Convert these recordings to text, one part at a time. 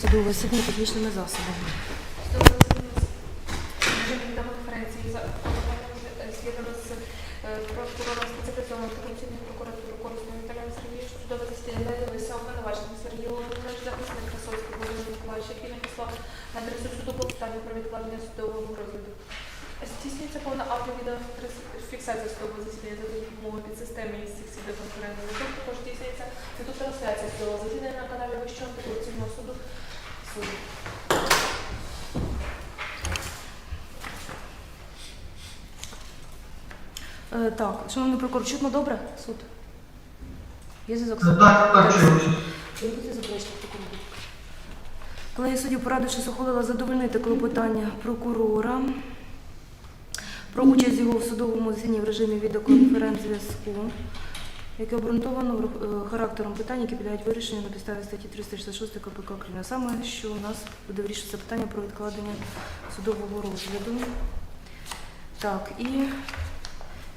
Судове засідання технічними засобами. Режим відеоконференції за слідом з прокурором специфікованого антикорупційної прокуратури Корпусу Віталієм Сергійовичем судове засідання не дивився обвинувачений Сергій Володимирович, захисник Красовський Володимир Миколаївич, який надіслав на адресу суду по питанню про відкладення судового розгляду. Здійснюється повна аудіовідеофіксація судового засідання за допомогою підсистеми із цих відеоконференцій. Тут також здійснюється відеотрансляція судового засідання на каналі Вищого антикорупційного суду. Е, так, шановний прокурор, чутно добре? Суд? Є зв'язок? Так, так, чуєш. Будете заперечити прокурору? Колеги суддів, порадившись, ухвалила задовольнити клопотання прокурора про участь його в судовому засіданні в режимі відеоконференц-зв'язку, яке обґрунтовано е, характером питань, які підлягають вирішенню на підставі статті 366 КПК України. Саме, що у нас буде вирішуватися питання про відкладення судового розгляду. Так, і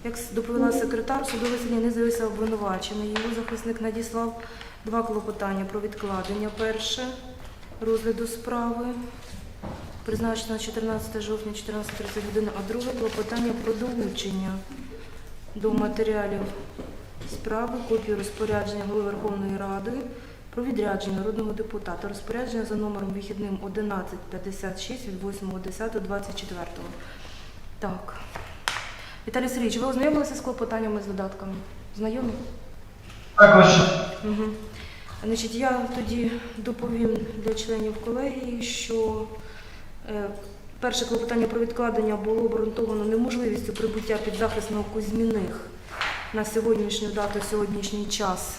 як доповіла секретар, судове засідання не з'явився обвинувачений. Його захисник надіслав два клопотання про відкладення. Перше розгляду справи, призначено на 14 жовтня 14.30 години, а друге клопотання про долучення до матеріалів справи, копію розпорядження Голови Верховної Ради про відрядження народного депутата. Розпорядження за номером вихідним 1156 від 8.10.24. Так. Віталій Сергійович, ви ознайомилися з клопотаннями з додатками? Знайомі? Так, ваше. Угу. Значить, я тоді доповім для членів колегії, що е, перше клопотання про відкладення було обґрунтовано неможливістю прибуття підзахисного Кузьміних на сьогоднішню дату, сьогоднішній час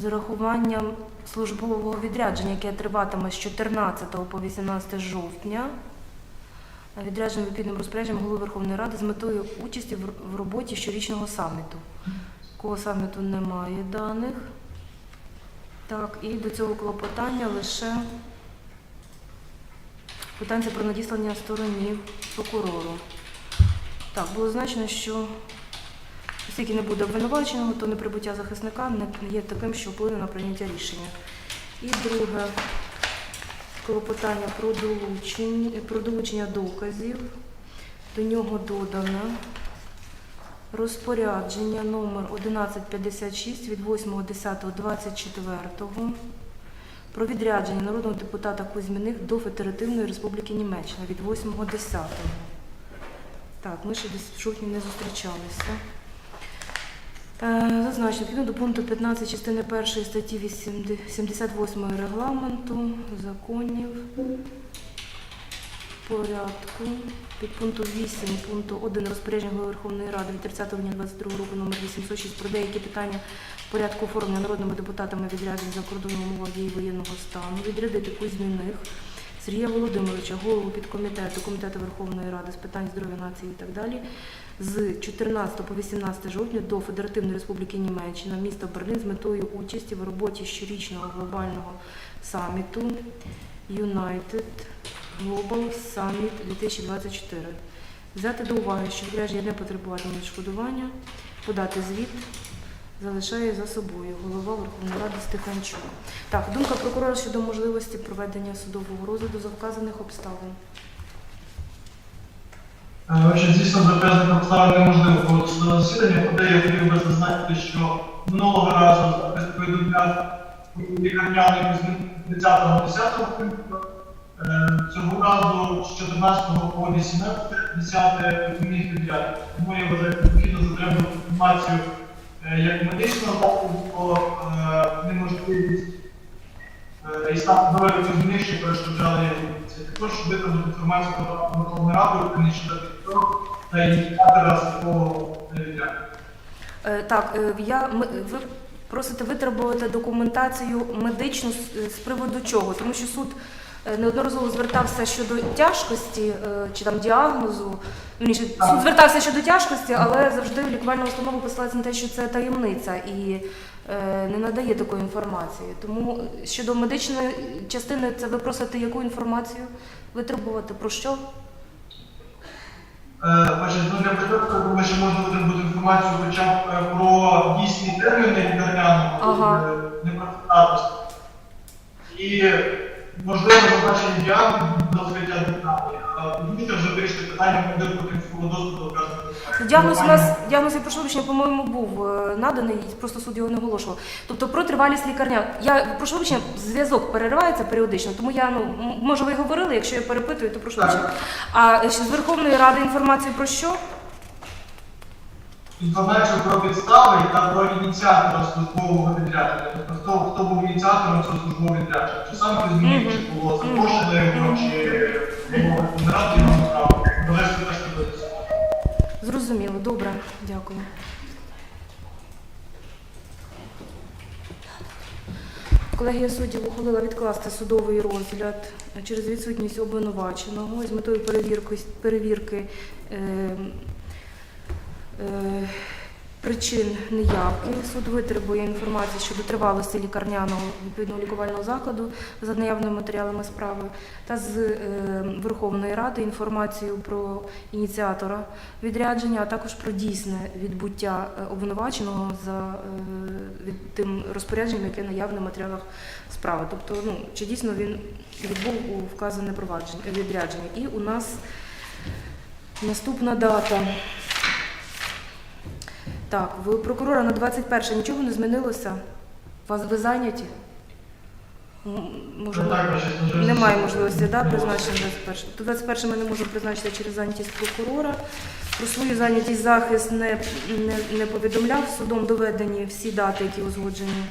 з урахуванням службового відрядження, яке триватиме з 14 по 18 жовтня. Відрядженим відповідним розпорядженням Голови Верховної Ради з метою участі в- роботі щорічного саміту. Кого саміту немає даних. Так, і до цього клопотання лише питання про надіслання стороні прокурору. Так, було зазначено, що оскільки не буде обвинуваченого, то неприбуття захисника не є таким, що вплине на прийняття рішення. І друге клопотання про долучення, про долучення доказів. До нього додано Розпорядження номер 1156 від 8.10.24 про відрядження народного депутата Кузьміних до Федеративної Республіки Німеччина від 8.10. Так, ми ще десь в жовтні не зустрічалися. Е, Зазначено, відповідно до пункту 15 частини 1 статті 78 регламенту, законів, порядку, під пункту 8 пункту 1 розпорядження Голови Верховної Ради від 30 грудня 22 року номер 806 про деякі питання порядку оформлення народними депутатами відряджень за кордоном умовах дії воєнного стану, відрядити Кузьміних Сергія Володимировича, голову підкомітету Комітету Верховної Ради з питань здоров'я нації і так далі, з 14 по 18 жовтня до Федеративної Республіки Німеччина, міста Берлін з метою участі в роботі щорічного глобального саміту United Global Summit 2024. Взяти до уваги, що відрядження не потребуватиме відшкодування, подати звіт залишає за собою голова Верховної Ради Стефанчук. Так, думка прокурора щодо можливості проведення судового розгляду за вказаних обставин. Е, Отже, звісно, за вказаних обставин неможливо проводити судове засідання, проте я хотів би зазначити, що минулого разу повідомляв лікарняний 30-10 квітня, Е, цього разу з 14 по 18 10 відмінних підряд. Тому я вважаю необхідно затримати інформацію як медичного закладу про е, неможливість е, і став доволі зміни, що перешкоджали це. Також витримати інформацію про Ради України щодо підтримок та індикатора з такого. Е, так, е, я, ми- ви просите витребувати документацію медичну з, з приводу чого? Тому що суд е, неодноразово звертався щодо тяжкості е, чи там діагнозу. Суд звертався щодо тяжкості, але завжди лікувальна установа посилається на те, що це таємниця і е, не надає такої інформації. Тому е, щодо медичної частини, це ви просите яку інформацію витребувати? Про що? Отже, ну, для початку ми ще можемо витребувати інформацію хоча б е, про дійсні терміни лікарняного Ага. е, непрацюватості. і можливо зазначення діагнозу до закриття деталі. Будете вже вирішити питання буде потенційного доступу до вказаних. Діагноз у нас діагноз я прошу вибачення, по-моєму, був е, наданий, просто суд його не оголошував. Тобто про тривалість лікарня. Я прошу вибачення, зв'язок переривається періодично, тому я ну м- може ви говорили, якщо я перепитую, то прошу вибачення. А ще з Верховної Ради інформацію про що? Інформацію про підстави та про ініціатора службового відрядження. Тобто хто, хто був ініціатором цього службового відрядження. Чи саме хтось чи було запрошено його, чи було генерати його право. Належно теж подивитися. Зрозуміло, добре, дякую. Колегія суддів ухвалила відкласти судовий розгляд через відсутність обвинуваченого з метою перевірки, перевірки е, причин неявки. Суд витребує інформацію щодо тривалості лікарняного відповідного лікувального закладу за наявними матеріалами справи та з е, Верховної Ради інформацію про ініціатора відрядження, а також про дійсне відбуття е, обвинуваченого за е, від тим розпорядженням, яке наявне в матеріалах справи. Тобто, ну чи дійсно він відбув у вказане провадження відрядження. І у нас наступна дата. Так, в прокурора на 21 нічого не змінилося. Вас ви зайняті? Може, служебне немає можливості да, призначення 21. То 21 ми не можемо призначити через зайнятість прокурора. Про свою зайнятість захист не, не, не повідомляв. Судом доведені всі дати, які узгоджені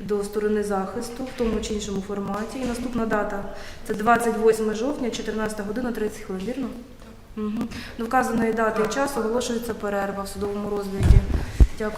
до сторони захисту в тому чи іншому форматі. І наступна дата це 28 жовтня, 14 година 30 хвилин, вірно? Угу. До вказаної дати і часу оголошується перерва в судовому розгляді. Дякую.